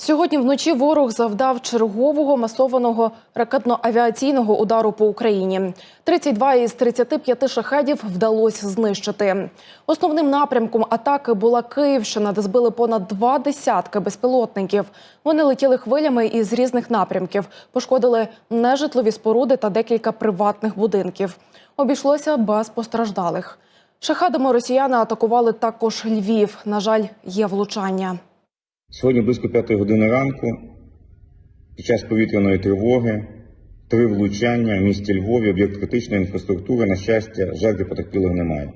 Сьогодні вночі ворог завдав чергового масованого ракетно-авіаційного удару по Україні. 32 із 35 шахедів вдалося знищити. Основним напрямком атаки була Київщина, де збили понад два десятки безпілотників. Вони летіли хвилями із різних напрямків, пошкодили нежитлові споруди та декілька приватних будинків. Обійшлося без постраждалих. Шахедами росіяни атакували також Львів. На жаль, є влучання. Сьогодні близько п'ятої години ранку, під час повітряної тривоги, три влучання в місті Львові, об'єкт критичної інфраструктури. На щастя, жертв потерпілих немає.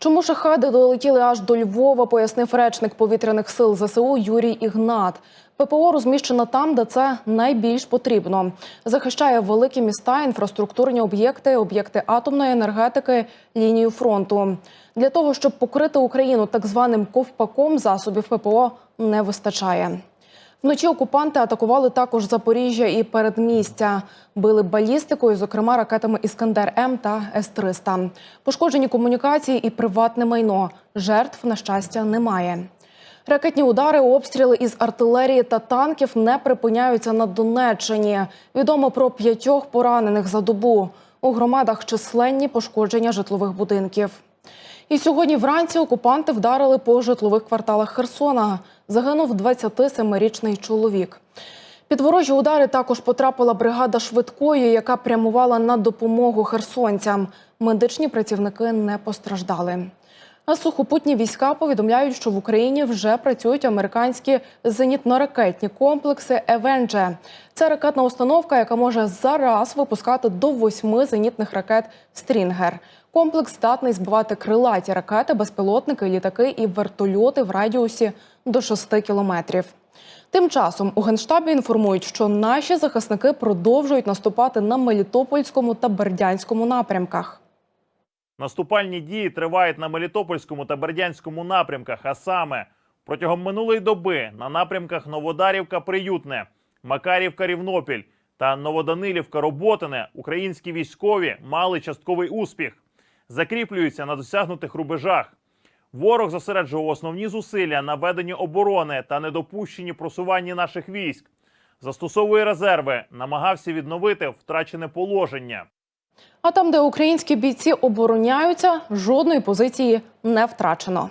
Чому шахеди долетіли аж до Львова, пояснив речник повітряних сил ЗСУ Юрій Ігнат. ППО розміщено там, де це найбільш потрібно. Захищає великі міста, інфраструктурні об'єкти, об'єкти атомної енергетики, лінію фронту. Для того, щоб покрити Україну так званим ковпаком, засобів ППО не вистачає. Вночі окупанти атакували також Запоріжжя і передмістя. Били балістикою, зокрема ракетами Іскандер М та С-300. Пошкоджені комунікації і приватне майно. Жертв, на щастя, немає. Ракетні удари, обстріли із артилерії та танків не припиняються на Донеччині. Відомо про п'ятьох поранених за добу. У громадах численні пошкодження житлових будинків. І сьогодні вранці окупанти вдарили по житлових кварталах Херсона. Загинув 27-річний чоловік. Під ворожі удари також потрапила бригада швидкої, яка прямувала на допомогу херсонцям. Медичні працівники не постраждали. А сухопутні війська повідомляють, що в Україні вже працюють американські зенітно-ракетні комплекси «Евенже». Це ракетна установка, яка може зараз випускати до восьми зенітних ракет Стрінгер. Комплекс здатний збивати крилаті ракети, безпілотники, літаки і вертольоти в радіусі до 6 кілометрів. Тим часом у генштабі інформують, що наші захисники продовжують наступати на Мелітопольському та Бердянському напрямках. Наступальні дії тривають на Мелітопольському та Бердянському напрямках, а саме протягом минулої доби на напрямках Новодарівка Приютне, Макарівка Рівнопіль та Новоданилівка Роботине українські військові мали частковий успіх, закріплюються на досягнутих рубежах. Ворог зосереджував основні зусилля на веденні оборони та недопущенні просування наших військ. Застосовує резерви, намагався відновити втрачене положення. А там, де українські бійці обороняються, жодної позиції не втрачено.